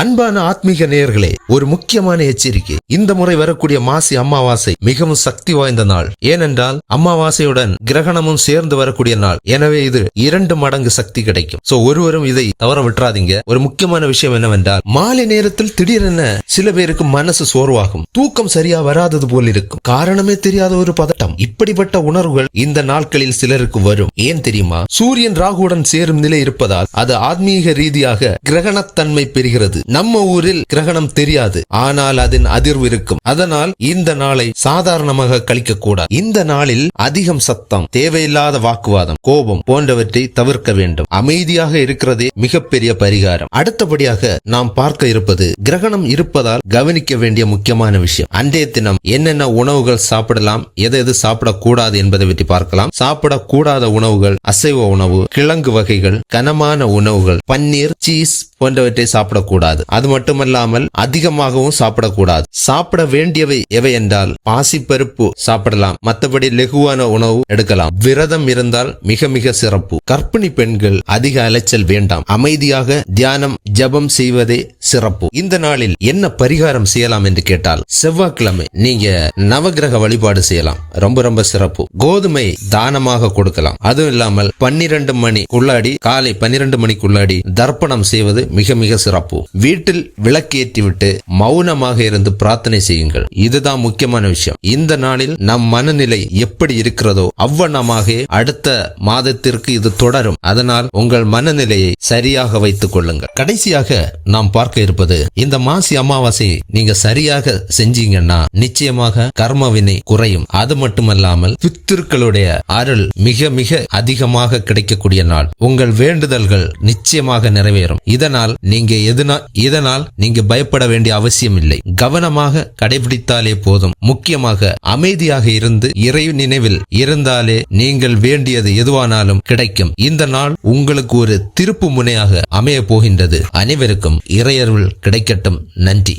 அன்பான ஆத்மீக நேயர்களே ஒரு முக்கியமான எச்சரிக்கை. இந்த முறை வரக்கூடிய மாசி அமாவாசை மிகவும் சக்தி வாய்ந்த நாள். ஏனென்றால் அமாவாசையுடன் கிரகணமும் சேர்ந்து வரக்கூடிய நாள். எனவே இது இரண்டு மடங்கு சக்தி கிடைக்கும். சோ ஒருவரும் இதை தவற விட்டுறாதீங்க. ஒரு முக்கியமான விஷயம் என்னவென்றால் மாலை நேரத்தில் திடீரென சில பேருக்கு மனசு சோர்வாகும். தூக்கம் சரியா வராதது போல் இருக்கும். காரணமே தெரியாத ஒரு பதட்டம். இப்படிப்பட்ட உணர்வுகள் இந்த நாட்களில் சிலருக்கு வரும். ஏன் தெரியுமா? சூரியன் ராகுடன் சேரும் நிலை இருப்பதால் அது ஆத்மீக ரீதியாக கிரகணத்தன்மை பெறுகிறது. நம்ம ஊரில் கிரகணம் தெரியாது. ஆனால் அதன் அதிர்வு இருக்கும். அதனால் இந்த நாளை சாதாரணமாக கழிக்க கூடாது இந்த நாளில் அதிகம் சத்தம் தேவையில்லாத வாக்குவாதம் கோபம் போன்றவற்றை தவிர்க்க வேண்டும். அமைதியாக இருக்கிறதே மிகப்பெரிய பரிகாரம். அடுத்தபடியாக நாம் பார்க்க இருப்பது கிரகணம் இருப்பதால் கவனிக்க வேண்டிய முக்கியமான விஷயம். அன்றைய தினம் என்னென்ன உணவுகள் சாப்பிடலாம் எதை எது சாப்பிடக்கூடாது என்பதை பற்றி பார்க்கலாம். சாப்பிடக்கூடாத உணவுகள் அசைவ உணவு கிழங்கு வகைகள் கனமான உணவுகள் பன்னீர் சீஸ் போன்றவற்றை சாப்பிடக்கூடாது. அது மட்டுமல்லாமல் அதிகமாகவும் சாப்பிடக்கூடாது. சாப்பிட வேண்டியவை எவை என்றால் பாசிப்பருப்பு சாப்பிடலாம். மற்றபடி லெகுவான உணவு எடுக்கலாம். விரதம் இருந்தால் மிக மிக சிறப்பு. கர்ப்பிணி பெண்கள் அதிக அலைச்சல் வேண்டாம். அமைதியாக தியானம் ஜபம் செய்வதே சிறப்பு. இந்த நாளில் என்ன பரிகாரம் செய்யலாம் என்று கேட்டால் செவ்வாய்க்கிழமை நீங்க நவகிரக வழிபாடு செய்யலாம். ரொம்ப ரொம்ப சிறப்பு. கோதுமை தானமாக கொடுக்கலாம். அதுவும் இல்லாமல் பன்னிரண்டு மணிக்குள்ளாடி காலை பன்னிரண்டு மணிக்குள்ளாடி தர்ப்பணம் செய்வது மிக மிக சிறப்பு. வீட்டில் விளக்கேற்றிவிட்டு மௌனமாக இருந்து பிரார்த்தனை செய்யுங்கள். இதுதான் முக்கியமான விஷயம். இந்த நாளில் நம் மனநிலை எப்படி இருக்கிறதோ அவ்வண்ணமாக அடுத்த மாதத்திற்கு இது தொடரும். அதனால் உங்கள் மனநிலையை சரியாக வைத்துக் கொள்ளுங்கள். கடைசியாக நாம் பார்க்க இருப்பது இந்த மாசி அமாவாசை நீங்க சரியாக செஞ்சீங்கன்னா நிச்சயமாக கர்மவினை குறையும். அது மட்டுமல்லாமல் பித்திருக்களுடைய அருள் மிக மிக அதிகமாக கிடைக்கக்கூடிய நாள். உங்கள் வேண்டுதல்கள் நிச்சயமாக நிறைவேறும். இதனால் நீங்க எதுனா இதனால் நீங்க பயப்பட வேண்டிய அவசியம் இல்லை கவனமாக கடைபிடித்தாலே போதும். முக்கியமாக அமைதியாக இருந்து இறை நினைவில் இருந்தாலே நீங்கள் வேண்டியது எதுவானாலும் கிடைக்கும். இந்த நாள் உங்களுக்கு ஒரு திருப்பு முனையாக அமைய போகின்றது. அனைவருக்கும் இறையருள் கிடைக்கட்டும். நன்றி.